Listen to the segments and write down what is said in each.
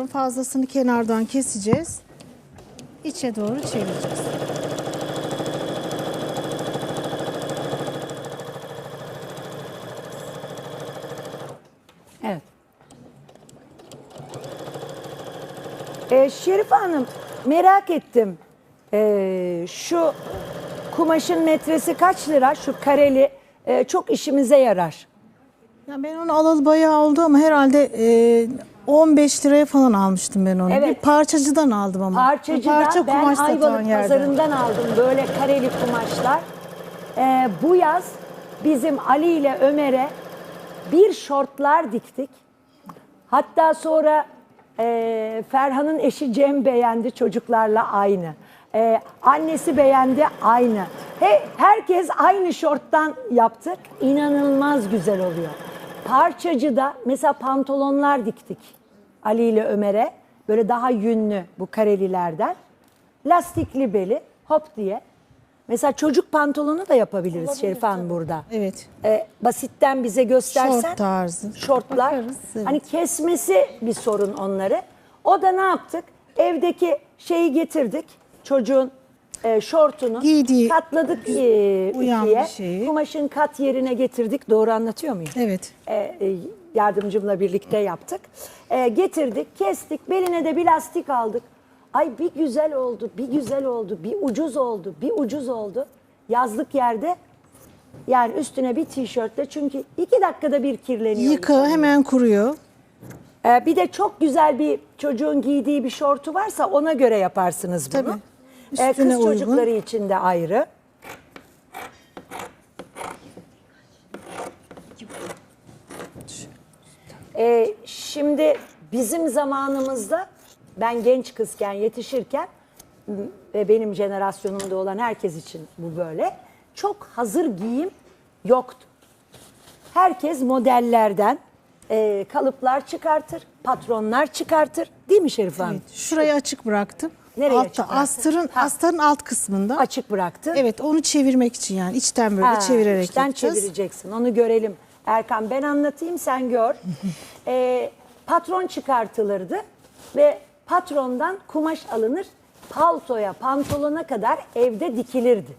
Sonra fazlasını kenardan keseceğiz. İçe doğru çevireceğiz. Evet. Ee, Şerife Hanım merak ettim. Ee, şu kumaşın metresi kaç lira? Şu kareli e, çok işimize yarar. Ya ben onu alalı bayağı oldu ama herhalde e, 15 liraya falan almıştım ben onu. Evet. Bir parçacıdan aldım ama. Parçacıdan Parça ben kumaş satan Ayvalık yerden. pazarından aldım böyle kareli kumaşlar. Ee, bu yaz bizim Ali ile Ömer'e bir şortlar diktik. Hatta sonra e, Ferhan'ın eşi Cem beğendi çocuklarla aynı. E, annesi beğendi aynı. He, herkes aynı şorttan yaptık. İnanılmaz güzel oluyor. Parçacıda mesela pantolonlar diktik Ali ile Ömer'e. Böyle daha yünlü bu karelilerden. Lastikli beli hop diye. Mesela çocuk pantolonu da yapabiliriz Şerife Hanım burada. Evet. E, basitten bize göstersen. Şort tarzı. Şortlar. Bakarız, evet. Hani kesmesi bir sorun onları. O da ne yaptık? Evdeki şeyi getirdik. Çocuğun e, şortunu Giydiği, katladık e, ikiye. şeyi. Kumaşın kat yerine getirdik. Doğru anlatıyor muyum? Evet. E, e, yardımcımla birlikte yaptık. E, getirdik, kestik. Beline de bir lastik aldık. Ay bir güzel oldu, bir güzel oldu, bir ucuz oldu, bir ucuz oldu. Yazlık yerde yani üstüne bir tişörtle çünkü iki dakikada bir kirleniyor. Yıka hemen kuruyor. Ee, bir de çok güzel bir çocuğun giydiği bir şortu varsa ona göre yaparsınız bunu. Tabii. Ee, Üstüne kız uygun. çocukları için de ayrı. Ee, şimdi bizim zamanımızda ben genç kızken yetişirken ve benim jenerasyonumda olan herkes için bu böyle. Çok hazır giyim yoktu. Herkes modellerden e, kalıplar çıkartır, patronlar çıkartır. Değil mi Şerife Hanım? Evet. Şurayı açık bıraktım. Nereye Altta, açık bıraktın? Astırın, Ha. astarın alt kısmında. Açık bıraktın. Evet onu çevirmek için yani içten böyle Ha, çevirerek içten yapacağız. çevireceksin. Onu görelim. Erkan ben anlatayım sen gör. Ee, patron çıkartılırdı ve patrondan kumaş alınır. Paltoya, pantolona kadar evde dikilirdi.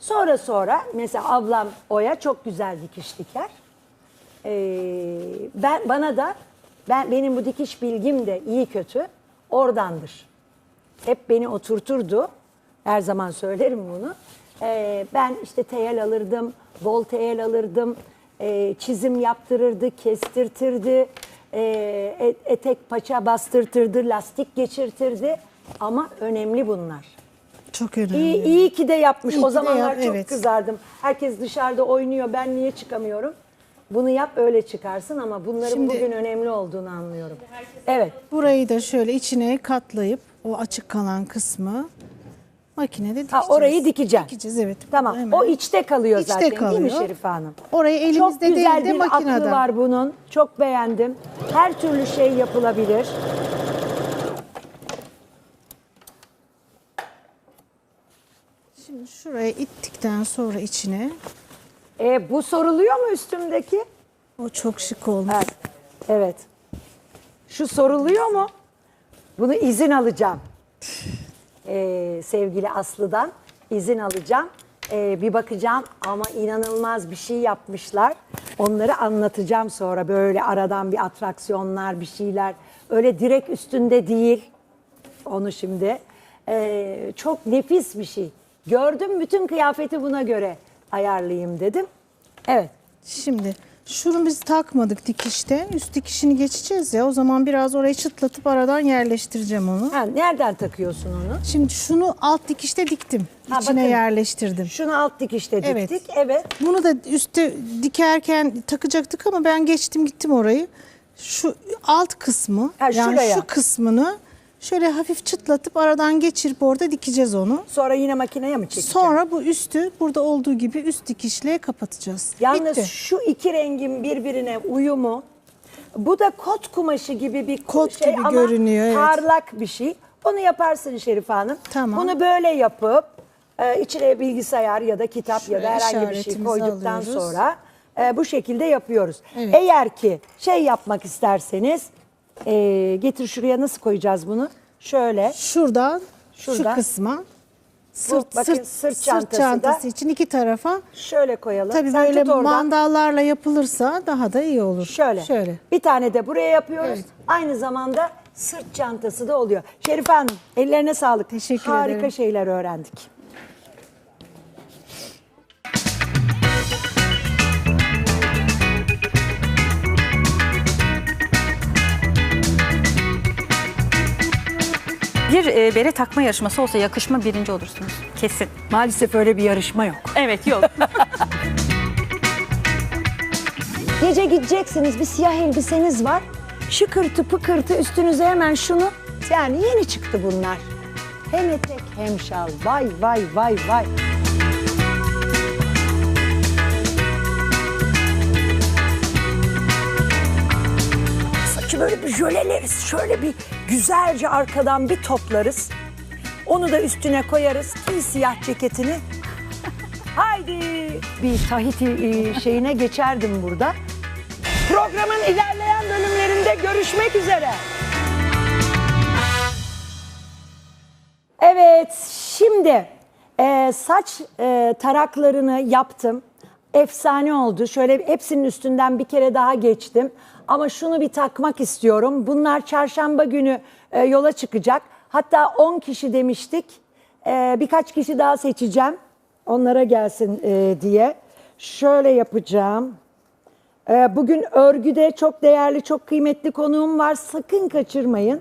Sonra sonra mesela ablam Oya çok güzel dikiş diker. Ee, ben bana da ben benim bu dikiş bilgim de iyi kötü oradandır. Hep beni oturturdu. Her zaman söylerim bunu. Ee, ben işte teyel alırdım, bol teyel alırdım, ee, çizim yaptırırdı, kestirtirdi, ee, et- etek paça bastırtırdı, lastik geçirtirdi. Ama önemli bunlar. Çok önemli. İyi, iyi ki de yapmış. İyi o zamanlar yap- çok evet. kızardım. Herkes dışarıda oynuyor. Ben niye çıkamıyorum? Bunu yap öyle çıkarsın ama bunların Şimdi- bugün önemli olduğunu anlıyorum. Evet. Burayı da şöyle içine katlayıp o açık kalan kısmı makinede dikeceğiz. Ha, orayı dikeceğim. Dikeceğiz evet. Tamam. Hemen. O içte kalıyor İçte zaten değil mi kalıyor. Şerife Hanım? Orayı elimizde Çok güzel değil de bir aklı makinede. var bunun. Çok beğendim. Her türlü şey yapılabilir. Şimdi şuraya ittikten sonra içine E, bu soruluyor mu üstümdeki? o çok şık olmuş. Evet. Evet. Şu soruluyor mu? Bunu izin alacağım. Ee, sevgili Aslı'dan izin alacağım. Ee, bir bakacağım ama inanılmaz bir şey yapmışlar. Onları anlatacağım sonra böyle aradan bir atraksiyonlar bir şeyler. Öyle direkt üstünde değil. Onu şimdi. Ee, çok nefis bir şey. Gördüm bütün kıyafeti buna göre ayarlayayım dedim. Evet. Şimdi şunu biz takmadık dikişte. Üst dikişini geçeceğiz ya. O zaman biraz orayı çıtlatıp aradan yerleştireceğim onu. Ha, nereden takıyorsun onu? Şimdi şunu alt dikişte diktim. Ha, İçine bakın. yerleştirdim. Şunu alt dikişte Evet. diktik. Evet. Bunu da üstte dikerken takacaktık ama ben geçtim gittim orayı. Şu alt kısmı Ha, yani şuraya. şu kısmını şöyle hafif çıtlatıp aradan geçirip orada dikeceğiz onu. Sonra yine makineye mi çekeceğim? Sonra bu üstü burada olduğu gibi üst dikişle kapatacağız. Yalnız Bitti. şu iki rengin birbirine uyumu bu da kot kumaşı gibi bir Kot şey gibi ama görünüyor, evet. parlak bir şey. Onu yaparsın Şerife Hanım. Tamam. Bunu böyle yapıp e, içine bilgisayar ya da kitap ya da Şuraya herhangi bir şey işaretimizi koyduktan alıyoruz. sonra e, bu şekilde yapıyoruz. Evet. Eğer ki şey yapmak isterseniz Ee, getir şuraya nasıl koyacağız bunu? Şöyle. Şuradan, Şuradan. şu kısma sırt, bakın sırt, sırt sırt çantası çantası, da- için iki tarafa Şöyle koyalım. tabii Sen böyle mandallarla yapılırsa daha da iyi olur. Şöyle. Şöyle. Bir tane de buraya yapıyoruz. Evet. Aynı zamanda sırt çantası da oluyor. Şerife Hanım ellerine sağlık. Teşekkür Harika ederim. şeyler öğrendik. Bir e, bere takma yarışması olsa yakışma birinci olursunuz. Kesin. Maalesef öyle bir yarışma yok. Evet yok. Gece gideceksiniz bir siyah elbiseniz var. Şıkırtı pıkırtı üstünüze hemen şunu. Yani yeni çıktı bunlar. Hem etek hem şal. Vay vay vay vay. Saçı böyle bir jöleleriz. Şöyle bir güzelce arkadan bir toplarız. Onu da üstüne koyarız. Giy siyah ceketini. Haydi. Bir Tahiti e, şeyine geçerdim burada. Programın ilerleyen bölümlerinde görüşmek üzere. Evet, şimdi e, saç e, taraklarını yaptım. Efsane oldu. Şöyle hepsinin üstünden bir kere daha geçtim. Ama şunu bir takmak istiyorum. Bunlar çarşamba günü e, yola çıkacak. Hatta 10 kişi demiştik. E, birkaç kişi daha seçeceğim. Onlara gelsin e, diye. Şöyle yapacağım. Ee, Bugün örgüde çok değerli, çok kıymetli konuğum var. Sakın kaçırmayın.